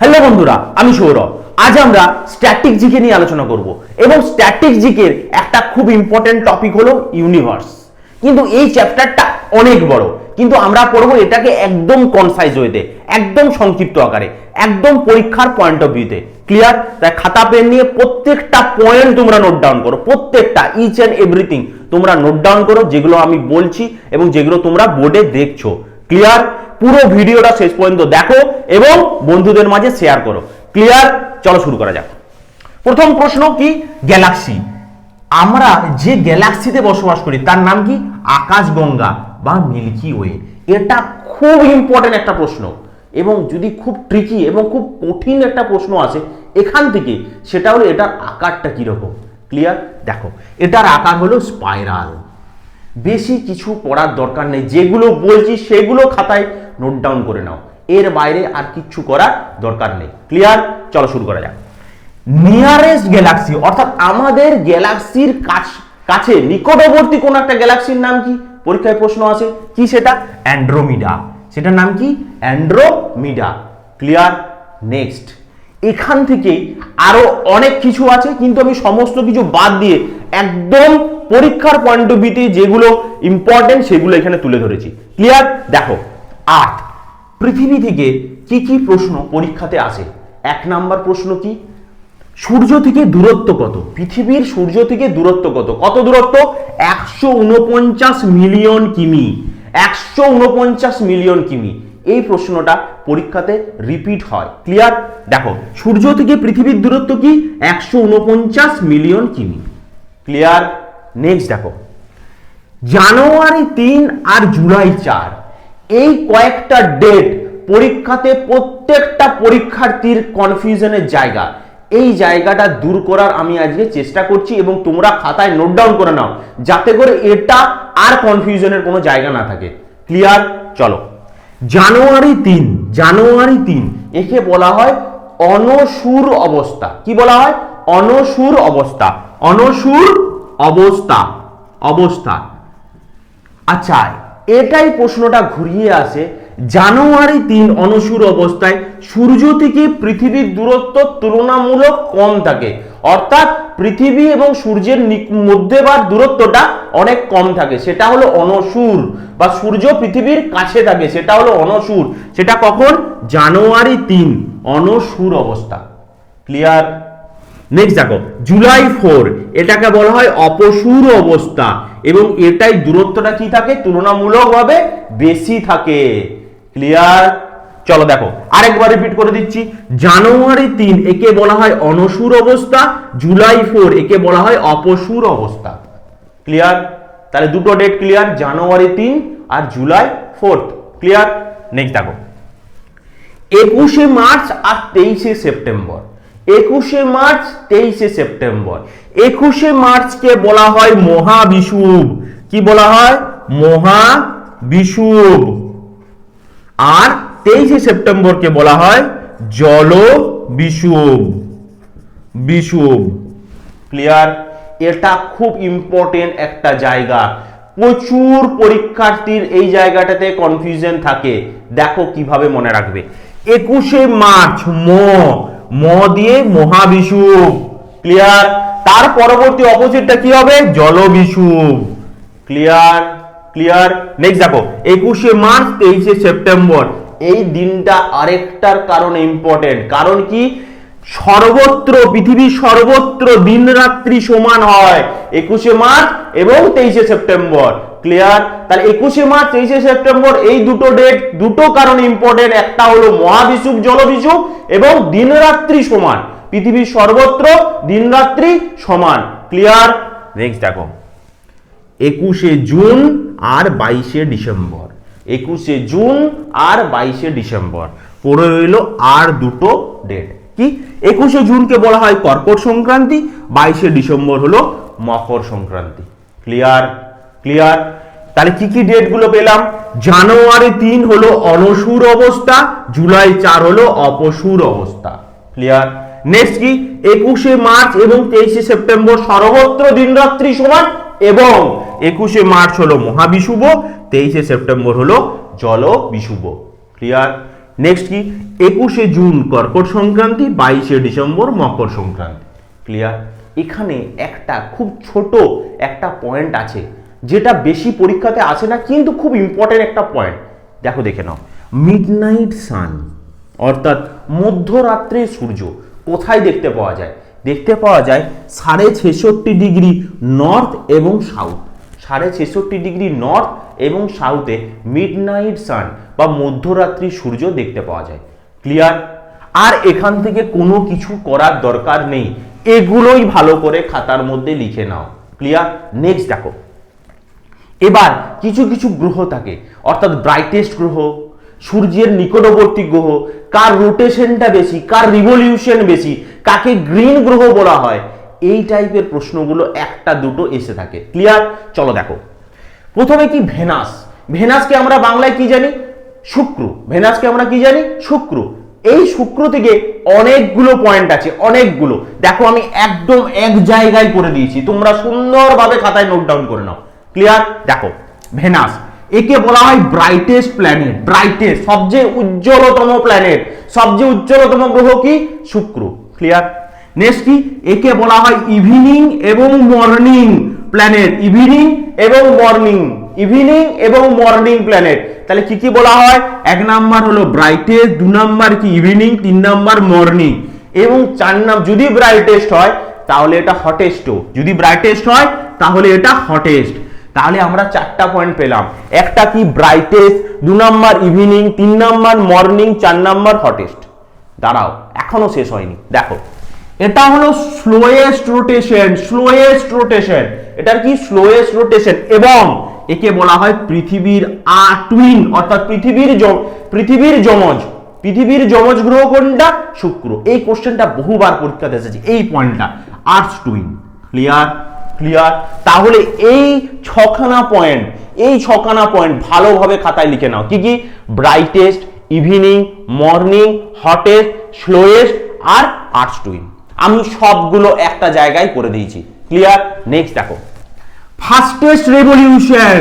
Hello বন্ধুরা, আমি সৌরভ। আজ আমরা স্ট্যাটিক জিকে নিয়ে আলোচনা করব এবং স্ট্যাটিক জিকের একটা খুব ইম্পর্টেন্ট টপিক হলো ইউনিভার্স কিন্তু এই চ্যাপ্টারটা অনেক বড়, কিন্তু আমরা পড়ব এটাকে একদম কনসাইজ ওয়েতে একদম সংক্ষিপ্ত আকারে, একদম পরীক্ষার পয়েন্ট অফ ভিউতে ক্লিয়ার তাই খাতা পেন নিয়ে প্রত্যেকটা পয়েন্ট তোমরা নোট ডাউন করো, প্রত্যেকটা ইচ অ্যান্ড এভরিথিং তোমরা নোট ডাউন করো, যেগুলো আমি বলছি এবং যেগুলো তোমরা বোর্ডে দেখছ। ক্লিয়ার পুরো ভিডিওটা শেষ পর্যন্ত দেখো এবং বন্ধুদের মাঝে শেয়ার করো। ক্লিয়ার চলো শুরু করা যাক। প্রথম প্রশ্ন কি? গ্যালাক্সি আমরা যে গ্যালাক্সিতে বসবাস করি, তার নাম কি? আকাশগঙ্গা বা মিল্কি ওয়ে। এটা খুব ইম্পর্টেন্ট একটা প্রশ্ন। এবং যদি খুব ট্রিকি এবং খুব কঠিন একটা প্রশ্ন আসে, এখান থেকে সেটা হলো এটার আকারটা কীরকম? ক্লিয়ার দেখো, এটার আকার হলো স্পাইরাল বেশি কিছু পড়ার দরকার নেই। যেগুলো বলছি সেগুলো খাতায় নোট ডাউন করে নাও। এর বাইরে আর কিচ্ছু করার দরকার নেই। ক্লিয়ার চলো শুরু করা যাক। নিয়ারেস্ট গ্যালাক্সি অর্থাৎ আমাদের গ্যালাক্সির কাছ কাছে, নিকটবর্তী কোন একটা গ্যালাক্সির নাম কি? পরীক্ষায় প্রশ্ন আছে কি সেটা? অ্যান্ড্রোমিডা সেটার নাম কি? অ্যান্ড্রোমিডা ক্লিয়ার নেক্সট এখান থেকে আরও অনেক কিছু আছে, কিন্তু আমি সমস্ত কিছু বাদ দিয়ে একদম পরীক্ষার পয়েন্ট অফ ভিউতে যেগুলো ইম্পর্টেন্ট সেগুলো এখানে তুলে ধরেছি। ক্লিয়ার দেখো আর্থ পৃথিবী থেকে কি কি প্রশ্ন পরীক্ষাতে আসে? এক নাম্বার প্রশ্ন কি? সূর্য থেকে দূরত্ব কত? পৃথিবীর সূর্য থেকে দূরত্ব কত? কত দূরত্ব? একশো উনপঞ্চাশ মিলিয়ন কিমি। একশো উনপঞ্চাশ মিলিয়ন কিমি। এই প্রশ্নটা পরীক্ষাতে রিপিট হয়। ক্লিয়ার দেখো, সূর্য থেকে পৃথিবীর দূরত্ব কি? একশো উনপঞ্চাশ মিলিয়ন কিমি। ক্লিয়ার নেক্সট দেখো। জানুয়ারি তিন আর জুলাই চার, এই কয়েকটা ডেট পরীক্ষাতে প্রত্যেকটা পরীক্ষার্থীর কনফিউশনের জায়গা। এই জায়গাটা দূর করার আমি আজকে চেষ্টা করছি এবং তোমরা খাতায় নোট ডাউন করে নাও, যাতে করে এটা আর কনফিউশনের কোনো জায়গা না থাকে। ক্লিয়ার চলো। জানুয়ারি তিন জানুয়ারি তিন, একে বলা হয় অনসুর অবস্থা। কি বলা হয়? অনসুর অবস্থা। অনসুর অবস্থা অবস্থা। আচ্ছা এটাই প্রশ্নটা ঘুরিয়ে আসে। জানুয়ারি তিন অনসুর অবস্থায় সূর্য থেকে পৃথিবীর দূরত্ব তুলনামূলক কম থাকে। অর্থাৎ পৃথিবী এবং সূর্যের নিক- মধ্যেবার দূরত্বটা অনেক কম থাকে। সেটা হলো অনসুর বা সূর্য পৃথিবীর কাছে থাকে। সেটা হলো অনসুর সেটা কখন? জানুয়ারি তিন অনসুর অবস্থা। ক্লিয়ার? নেক্সট দেখো জুলাই ফোর এটাকে বলা হয় অপসুর অবস্থা এবং এটাই দূরত্বটা কি থাকে? তুলনামূলকভাবে বেশি থাকে। ক্লিয়ার চলো দেখো, আরেকবার রিপিট করে দিচ্ছি। জানুয়ারি তিন, একে বলা হয় অনসুর অবস্থা। জুলাই ফোর একে বলা হয় অপসুর অবস্থা। ক্লিয়ার তাহলে দুটো ডেট ক্লিয়ার জানুয়ারি তিন আর জুলাই ফোর্থ ক্লিয়ার নেক্সট দেখো, একুশে মার্চ আর তেইশে সেপ্টেম্বর। একুশে মার্চ, তেইশে সেপ্টেম্বর। একুশে মার্চকে বলা হয় মহাবিষুব। কি বলা হয়? মহাবিষুব। আর তেইশে সেপ্টেম্বরকে বলা হয় জল বিষুব। বিষুব ক্লিয়ার? এটা খুব ইম্পর্টেন্ট একটা জায়গা। প্রচুর পরীক্ষার্থীর এই জায়গাটাতে কনফিউশন থাকে। দেখো কীভাবে মনে রাখবে। একুশে মার্চ, ম ম দিয়ে মহাবিষুব ক্লিয়ার তার পরবর্তী অপোজিটটা কি হবে? জলবিষুব ক্লিয়ার ক্লিয়ার নেক্সট দেখো, একুশে মার্চ, তেইশে সেপ্টেম্বর। এই দিনটা আরেকটার কারণে ইম্পর্টেন্ট কারণ কি? সর্বত্র, পৃথিবীর সর্বত্র দিন রাত্রি সমান হয়। একুশে মার্চ এবং তেইশে সেপ্টেম্বর। ক্লিয়ার তাহলে একুশে মার্চ, তেইশে সেপ্টেম্বর, এই দুটো ডেট দুটো কারণ ইম্পর্টেন্ট একটা হলো মহাবিষুব, জলবিষুব এবং দিনরাত্রি সমান। পৃথিবীর সর্বত্র দিনরাত্রি সমান। ক্লিয়ার নেক্সট দেখো। একুশে জুন আর বাইশে ডিসেম্বর। একুশে জুন আর বাইশে ডিসেম্বর। পড়ে রইল আর দুটো ডেট কি? একুশে জুনকে বলা হয় কর্কট সংক্রান্তি, বাইশে ডিসেম্বর হলো মকর সংক্রান্তি। ক্লিয়ার ক্লিয়ার তাহলে কি কি ডেটগুলো পেলাম? জানুয়ারি তিন হলো অনসুর অবস্থা, জুলাই চার হলো অপসুর অবস্থা। ক্লিয়ার নেক্সট কি? একুশে মার্চ এবং তেইশে সেপ্টেম্বর সর্বত্র দিনরাত্রি সমান এবং একুশে মার্চ হলো মহাবিশুভ তেইশে সেপ্টেম্বর হলো জল বিশুভ ক্লিয়ার নেক্সট কি? একুশে জুন কর্কট সংক্রান্তি, বাইশে ডিসেম্বর মকর সংক্রান্তি। ক্লিয়ার এখানে একটা খুব ছোট একটা পয়েন্ট আছে। যেটা বেশি পরীক্ষাতে আসে না, কিন্তু খুব ইম্পর্টেন্ট একটা পয়েন্ট দেখো, দেখে নাও। মিডনাইট সান অর্থাৎ মধ্যরাত্রে সূর্য, কোথায় দেখতে পাওয়া যায়? দেখতে পাওয়া যায় সাড়ে ছেষট্টি ডিগ্রি নর্থ এবং সাউথ সাড়ে ছেষট্টি ডিগ্রি নর্থ এবং সাউথে মিডনাইট সান বা মধ্যরাত্রি সূর্য দেখতে পাওয়া যায়। ক্লিয়ার আর এখান থেকে কোনো কিছু করার দরকার নেই। এগুলোই ভালো করে খাতার মধ্যে লিখে নাও। ক্লিয়ার নেক্সট দেখো। এবার কিছু কিছু গ্রহ থাকে। অর্থাৎ ব্রাইটেস্ট গ্রহ, সূর্যের নিকটবর্তী গ্রহ, কার রোটেশনটা বেশি, কার রিভলিউশন বেশি, কাকে গ্রিন গ্রহ বলা হয়, এই টাইপের প্রশ্নগুলো একটা দুটো এসে থাকে। ক্লিয়ার চলো দেখো। প্রথমে কি ভেনাস ভেনাসকে আমরা বাংলায় কি জানি? শুক্র। ভেনাসকে আমরা কি জানি? শুক্র। এই শুক্র থেকে অনেকগুলো পয়েন্ট আছে, অনেকগুলো। দেখো আমি একদম এক জায়গায় করে দিয়েছি। তোমরা সুন্দরভাবে খাতায় নোট ডাউন করে নাও। ক্লিয়ার দেখো, ভেনাস, একে বলা হয় ব্রাইটেস্ট প্ল্যানেট ব্রাইটেস্ট সবচেয়ে উজ্জ্বলতম প্ল্যানেট সবচেয়ে উজ্জ্বলতম গ্রহ কি? শুক্র ক্লিয়ার নেক্সট কি? একে বলা হয় ইভিনিং এবং মর্নিং প্ল্যানেট ইভিনিং এবং মর্নিং ইভিনিং এবং মর্নিং প্ল্যানেট তাহলে কি কি বলা হয়? এক নাম্বার হলো ব্রাইটেস্ট দু নাম্বার কি? ইভিনিং তিন নাম্বার মর্নিং এবং চার নাম যদি ব্রাইটেস্ট হয়, তাহলে এটা হটেস্টও যদি ব্রাইটেস্ট হয়, তাহলে এটা হটেস্ট তাহলে আমরা চারটা পয়েন্ট পেলাম। একটা কি ব্রাইটেস্ট দু নাম্বার ইভিনিং তিন নাম্বার মর্নিং চার নাম্বার হটেস্ট দাঁড়াও, এখনও শেষ হয়নি। দেখো, এটা হলো স্লোয়েস্ট রোটেশন স্লোয়েস্ট রোটেশন এটার কি স্লোয়েস্ট রোটেশন এবং একে বলা হয় পৃথিবীর আ টুইন অর্থাৎ পৃথিবীর পৃথিবীর যমজ। পৃথিবীর যমজ গ্রহ কোনটা? শুক্র। এই কোশ্চেনটা বহুবার পরীক্ষাতে এসেছে। এই পয়েন্টটা আর্টস টুইন ক্লিয়ার ক্লিয়ার তাহলে এই ছখানা পয়েন্ট এই ছখানা পয়েন্ট ভালোভাবে খাতায় লিখে নাও। কি কি? Brightest evening morning hottest slowest আর আর্টস টুইন আমি সবগুলো একটা জায়গায় করে দিয়েছি। ক্লিয়ার নেক্সট দেখো। ফাস্টেস্ট রেভলিউশন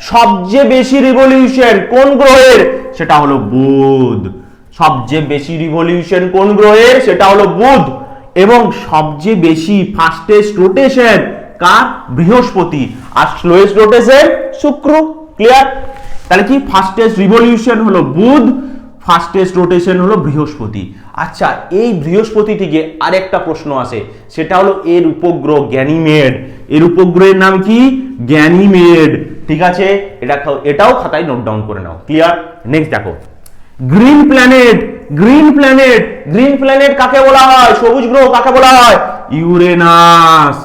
সবচেয়ে বেশি রেভলিউশন কোন গ্রহের? সেটা হলো বুধ। সবচেয়ে বেশি রিভলিউশন কোন গ্রহের? সেটা হলো বুধ। এবং সবচেয়ে বেশি ফাস্টেস্ট রোটেশন কার? বৃহস্পতি। আর স্লোয়েস্ট রোটেশন শুক্র ক্লিয়ার তাহলে কি? ফাস্টেস্ট রিভলিউশন হলো বুধ ফাস্টেস্ট রোটেশন হলো বৃহস্পতি। আচ্ছা এই বৃহস্পতি থেকে আরেকটা প্রশ্ন আসে সেটা হলো এর উপগ্রহ গ্যানিমেড। এর উপগ্রহের নাম কি? গ্যানিমেড। ঠিক আছে? এটা এটাও খাতায় নোট ডাউন করে নাও। ক্লিয়ার নেক্সট দেখো। Green planet green planet green planet কাকে বলা হয়? সবুজ গ্রহ কাকে বলা হয়? ইউরেনাস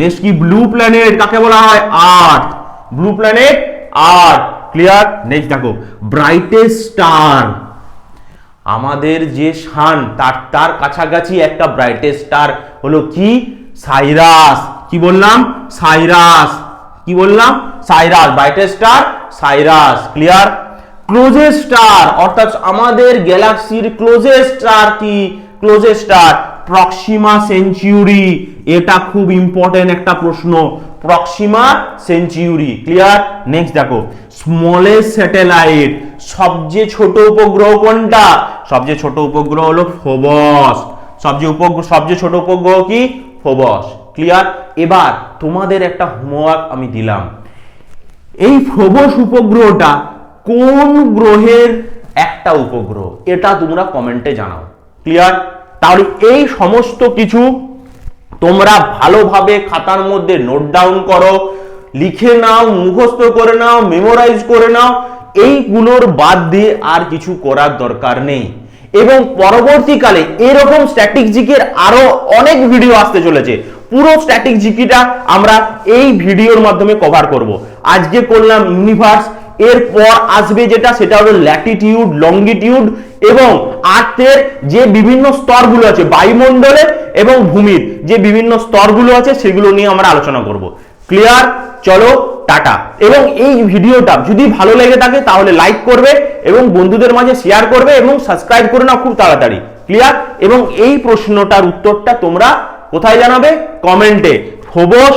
নেক্সট কি? ব্লু প্ল্যানেট কাকে বলা হয়? Earth blue planet Earth clear next দেখো। ব্রাইটেস্ট স্টার আমাদের যে সান তার তার কাছাকাছি একটা ব্রাইটেস্ট স্টার হলো কি? সাইরাস কি বললাম? সাইরাস কি বললাম? Sirius brightest star Sirius clear closest star অর্থাৎ আমাদের গ্যালাক্সির ক্লোজেস্ট স্টার কি? ক্লোজেস্ট স্টার প্রক্সিমা সেঞ্চুরি এটা খুব ইম্পর্টেন্ট একটা প্রশ্ন। প্রক্সিমা সেঞ্চুরি ক্লিয়ার নেক্সট দেখো স্মলেস্ট স্যাটেলাইট সবচেয়ে ছোট উপগ্রহ কোনটা? সবচেয়ে ছোট উপগ্রহ হলো ফোবস সবচেয়ে উপগ্রহ সবচেয়ে ছোট উপগ্রহ কি? ফোবস ক্লিয়ার এবার তোমাদের একটা হোমওয়ার্ক আমি দিলাম। এই ফোবস উপগ্রহটা কোন গ্রহের একটা উপগ্রহ? এটা তোমরা কমেন্টে জানাও। ক্লিয়ার তাহলে এই সমস্ত কিছু তোমরা ভালোভাবে খাতার মধ্যে নোট ডাউন করো, লিখে নাও, মুখস্থ করে নাও মেমোরাইজ করে নাও, এইগুলোর বাদ দিয়ে আর কিছু করার দরকার নেই। এবং পরবর্তীকালে এরকম স্ট্যাটিক জিকের আরও অনেক ভিডিও আসতে চলেছে। পুরো স্ট্যাটিক জিকিটা আমরা এই ভিডিওর মাধ্যমে কভার করব। আজকে করলাম ইউনিভার্স এরপর আসবে যেটা, সেটা হলো ল্যাটিটিউড লঙ্গিটিউড এবং আর্থের যে বিভিন্ন স্তরগুলো আছে, বায়ুমণ্ডলে এবং ভূমির যে বিভিন্ন স্তরগুলো আছে, সেগুলো নিয়ে আমরা আলোচনা করব। ক্লিয়ার চলো, টাটা। এবং এই ভিডিওটা যদি ভালো লেগে থাকে, তাহলে লাইক করবে এবং বন্ধুদের মাঝে শেয়ার করবে এবং সাবস্ক্রাইব করে নাও খুব তাড়াতাড়ি। ক্লিয়ার এবং এই প্রশ্নটার উত্তরটা তোমরা কোথায় জানাবে? কমেন্টে ফোবস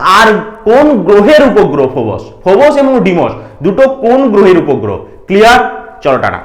আর কোন গ্রহের উপগ্রহ ফোবস? ফোবস এবং ডিমস। দুটো কোন গ্রহের উপগ্রহ? ক্লিয়ার চলো টাটা